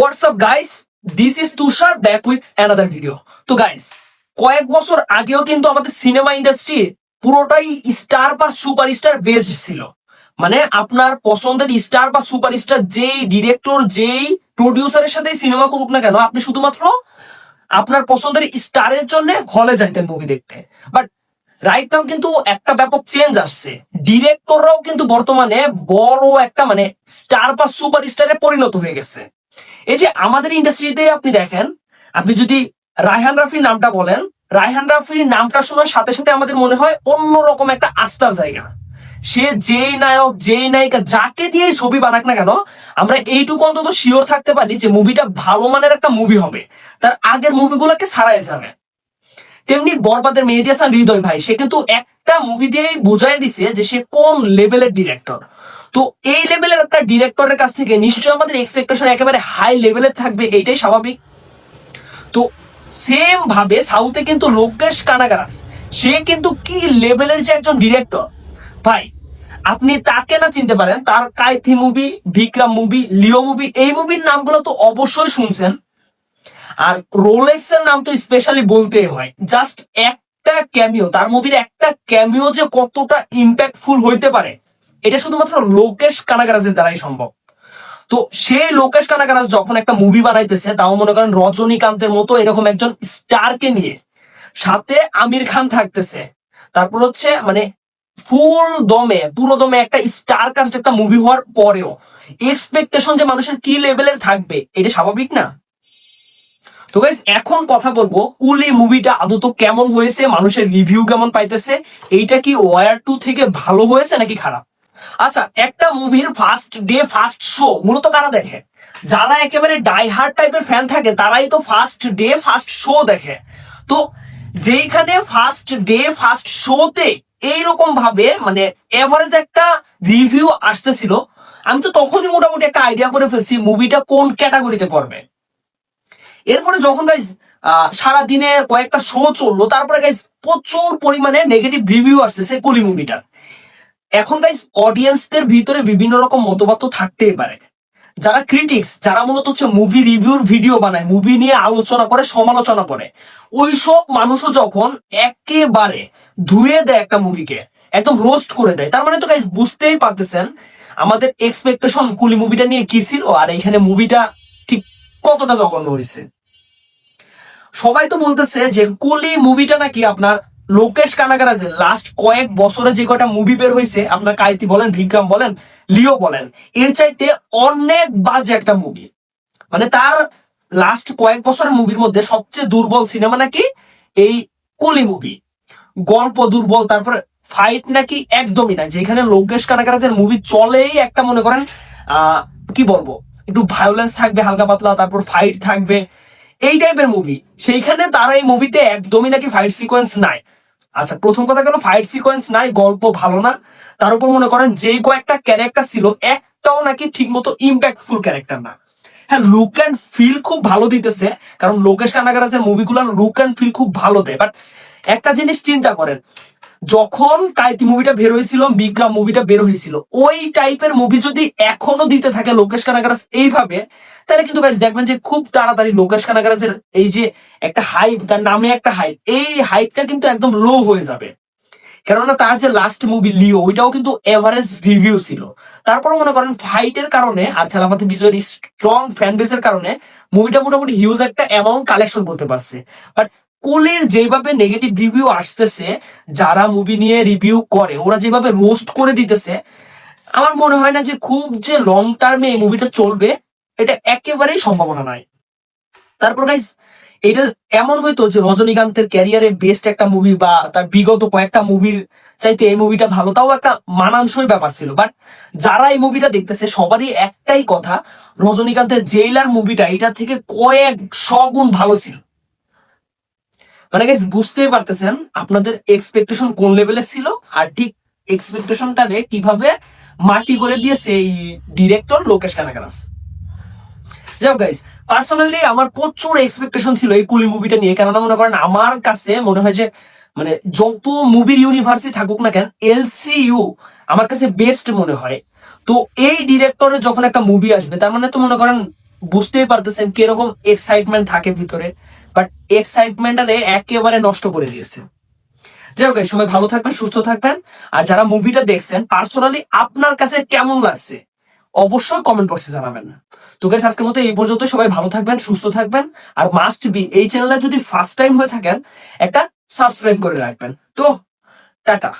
WhatsApp guys this is Tushar back with another video তো guys কয়েক বছর আগেও কিন্তু আমাদের সিনেমা ইন্ডাস্ট্রি পুরোটাই স্টার বা সুপারস্টার বেসড ছিল। মানে আপনার পছন্দের স্টার বা সুপারস্টার যেই ডিরেক্টর যেই প্রডিউসারের সাথে সিনেমা করুক না কেন, আপনি শুধুমাত্র আপনার পছন্দের স্টারের জন্য হলে যাইতেন মুভি দেখতে। বাট রাইট নাও কিন্তু একটা ব্যাপক চেঞ্জ আসছে। ডিরেক্টররাও কিন্তু বর্তমানে বড় একটা মানে স্টার বা সুপার স্টারে পরিণত হয়ে গেছে। এই যে আমাদের ইন্ডাস্ট্রিতে আপনি দেখেন, আপনি যদি রায়হান রাফির নামটা বলেন, রায়হান রাফির নামটা শোনার সাথে সাথে আমাদের মনে হয় অন্যরকম একটা আস্থার জায়গা। সে যেই নায়ক, যেই নায়িকা যাকে দিয়ে ছবি বানাক না কেন, আমরা এইটুকু অন্তত শিওর থাকতে পারি যে মুভিটা ভালো মানের একটা মুভি হবে। তার আগের মুভিগুলোকে ছাড়াই যাবে। তেমনি বরবাদের মেহেদি হাসান হৃদয় ভাই, সে কিন্তু একটা মুভি দিয়েই বোঝাই দিছে যে সে কোন লেভেলের ডিরেক্টর তো এই লেভেলের একটা ডিরেক্টরের কাছ থেকে নিশ্চয়ই আমাদের এক্সপেকটেশন একেবারে হাই লেভেলের থাকবে, এইটাই স্বাভাবিক। তো সেম ভাবে সাউথে কিন্তু লোকেশ কানাগারাস, সে কিন্তু কি লেভেলের যে একজন ডিরেক্টর ভাই, আপনি তাকে না চিনতে পারেন, তার Kaithi movie Vikram movie Leo movie এই মুভির নামগুলো তো অবশ্যই শুনছেন। আর রোলেক্স এর নাম তো স্পেশালি বলতেই হয়। জাস্ট একটা ক্যামিও তার মুভির একটা ক্যামিও যে কতটা ইম্প্যাক্টফুল হইতে পারে, এটা শুধুমাত্র লোকেশ কানাগারাজের দ্বারাই সম্ভব। তো সেই লোকেশ কানাগারাজ যখন একটা মুভি বানাইতেছে, তাও মনে করেন রজনীকান্তের মতো এরকম একজন স্টারকে নিয়ে, সাথে আমির খান থাকতেছে। তারপর হচ্ছে মানে ফুল দমে, পুরো দমে একটা স্টার কাস্ট একটা মুভি হওয়ার পরেও এক্সপেকটেশন যে মানুষের কি লেভেলের থাকবে, এটা স্বাভাবিক না? তো গাইস এখন কথা বলব কুলি মুভিটা আদত কেমন হয়েছে, মানুষের রিভিউ কেমন পাইতেছে, এইটা কি ওয়ার টু থেকে ভালো হয়েছে নাকি খারাপ? আচ্ছা একটা মুভির ফার্স্ট ডে ফার্স্ট শো মূলত কারা দেখে? যারা একেবারে ডাই হার্ড টাইপের ফ্যান থাকে, তারাই তো ফার্স্ট ডে ফার্স্ট শো দেখে। তো যেইখানে ফার্স্ট ডে ফার্স্ট শোতে এইরকম ভাবে মানে এভারেজ একটা রিভিউ আসতেছিল, আমি তো তখনই মোটামুটি একটা আইডিয়া করে ফেলছি মুভিটা কোন ক্যাটাগরিতে পড়বে। এরপরে যখন গাইজ সারা দিনে কয়েকটা শো চলল, তারপরে গাইজ প্রচুর পরিমাণে নেগেটিভ রিভিউ আসতেছে কলি মুভিটার এখন গাইজ অডিয়েন্সদের ভিতরে বিভিন্ন রকম মতবাদ তো থাকতেই পারে। যারা ক্রিটিক্স যারা মূলত হচ্ছে মুভি রিভিউর ভিডিও বানায় মুভি নিয়ে আলোচনা করে, সমালোচনা করে ওই সব মানুষও যখন একেবারে ধুয়ে দেয় একটা মুভিকে একদম রোস্ট করে দেয়, তার মানে তো গাইজ বুঝতেই পারতেছেন আমাদের এক্সপেকটেশন কুলি মুভিটা নিয়ে কি ছিল, আর এখানে মুভিটা কতটা জঘন্য হয়েছে? সবাই তো বলতেছে যে কুলি মুভিটা নাকি আপনার লোকেশ কানাগারাজে লাস্ট কয়েক বছরে যে কয়টা মুভি বের হয়েছে, আপনার কাইতি বলেন, ভিক্রাম বলেন, লিও বলেন, এর চাইতে অনেক বাজে একটা মুভি মানে তার লাস্ট কয়েক বছরের মুভির মধ্যে সবচেয়ে দুর্বল সিনেমা নাকি এই কুলি মুভি গল্প দুর্বল, তারপরে ফাইট নাকি একদমই না যেখানে লোকেশ কানাগারাজের মুভি চলেই একটা মনে করেন, আহ, কি বলব একটু ভায়োলেন্স থাকবে, হালকা পাতলা, তারপর ফাইট থাকবে। এই টাইপের মুভি সেইখানে তারা এই মুভিতে একদমই নাকি ফাইট সিকোয়েন্স নাই। আচ্ছা প্রথম কথা গেল ফাইট সিকোয়েন্স নাই? গল্প ভালো না। তার উপর মনে করেন যেই কয়েকটা ক্যারেক্টার ছিল, একটাও নাকি ঠিকমতো ইম্প্যাক্টফুল ক্যারেক্টার না। হ্যাঁ লুক অ্যান্ড ফিল খুব ভালো দিতেছে, কারণ লোকেশ কানাগারাজের মুভিগুলো লুক অ্যান্ড ফিল খুব ভালো দেয়। বাট একটা জিনিস চিন্তা করেন যখন কাইতি মুভিটা বের হয়েছিল, বিক্রম মুভিটা বের হয়েছিল, ওই টাইপের মুভি যদি এখনও দিতে থাকে লোকেশ কানাগারাজ এইভাবে, তাহলে কিন্তু গাইজ দেখবেন যে খুব তাড়াতাড়ি লোকেশ কানাগারাজের এই যে একটা হাইপ তার নামে একটা হাইপ এই হাইপটা কিন্তু একদম লো হয়ে যাবে। কেননা তার যে লাস্ট মুভি লিও ওইটাও কিন্তু এভারেজ রিভিউ ছিল। তারপর মনে করেন ফাইটের কারণে আর খেলাপাতি বিজয়ের স্ট্রং ফ্যান বেসের কারণে মুভিটা মোটামুটি হিউজ একটা অ্যামাউন্ট কালেকশন করতে পারছে। বাট কোলের যেভাবে নেগেটিভ রিভিউ আসতেছে, যারা মুভি নিয়ে রিভিউ করে, ওরা যেভাবে রোস্ট করে দিতেছে, আমার মনে হয় না যে খুব যে লং টার্মে এই মুভিটা চলবে, এটা একেবারেই সম্ভাবনা নাই। তারপর গাইস এটা এমন হয়তো যে রজনীকান্তের ক্যারিয়ারে বেস্ট একটা মুভি বা তার বিগত কয়েকটা মুভির চাইতে এই মুভিটা ভালো, তাও একটা মানানসই ব্যাপার ছিল। বাট যারা এই মুভিটা দেখতেছে, সবারই একটাই কথা, রজনীকান্তের জেইলার মুভিটা এটা থেকে কয়েক শগুণ ভালো ছিল। মানে গাইস বুঝতেই পারতেছেন আপনাদের এক্সপেকটেশন কোন লেভেলের ছিল আর ঠিক এক্সপেকটেশনটারে কীভাবে মাটি করে দিয়েছে এই ডিরেক্টর লোকেশ কানাকারাস। যাও গাইস পার্সোনালি আমার প্রচুর এক্সপেকটেশন ছিল এই কুলি মুভিটা নিয়ে। কেননা মনে করেন আমার কাছে মনে হয় যে মানে যত মুভির ইউনিভার্সিটি থাকুক না কেন এলসিইউ আমার কাছে বেস্ট মনে হয়। তো এই ডিরেক্টরের যখন একটা মুভি আসবে, তার মানে তো মনে করেন বুঝতেই পারতেছেন কীরকম এক্সাইটমেন্ট থাকে ভিতরে। বাট এক্সাইটমেন্টারে একেবারে নষ্ট করে দিয়েছে। যাই হোক সবাই ভালো থাকবেন, সুস্থ থাকবেন। আর যারা মুভিটা দেখছেন পার্সোনালি আপনার কাছে কেমন লাগছে, অবশ্যই কমেন্ট বক্সে জানাবেন। তো গাইস আজকের মতো এই পর্যন্ত সবাই ভালো থাকবেন, সুস্থ থাকবেন। আর মাস্ট বি এই চ্যানেলে যদি ফার্স্ট টাইম হয়ে থাকেন, একটা সাবস্ক্রাইব করে রাখবেন। তো, টাটা।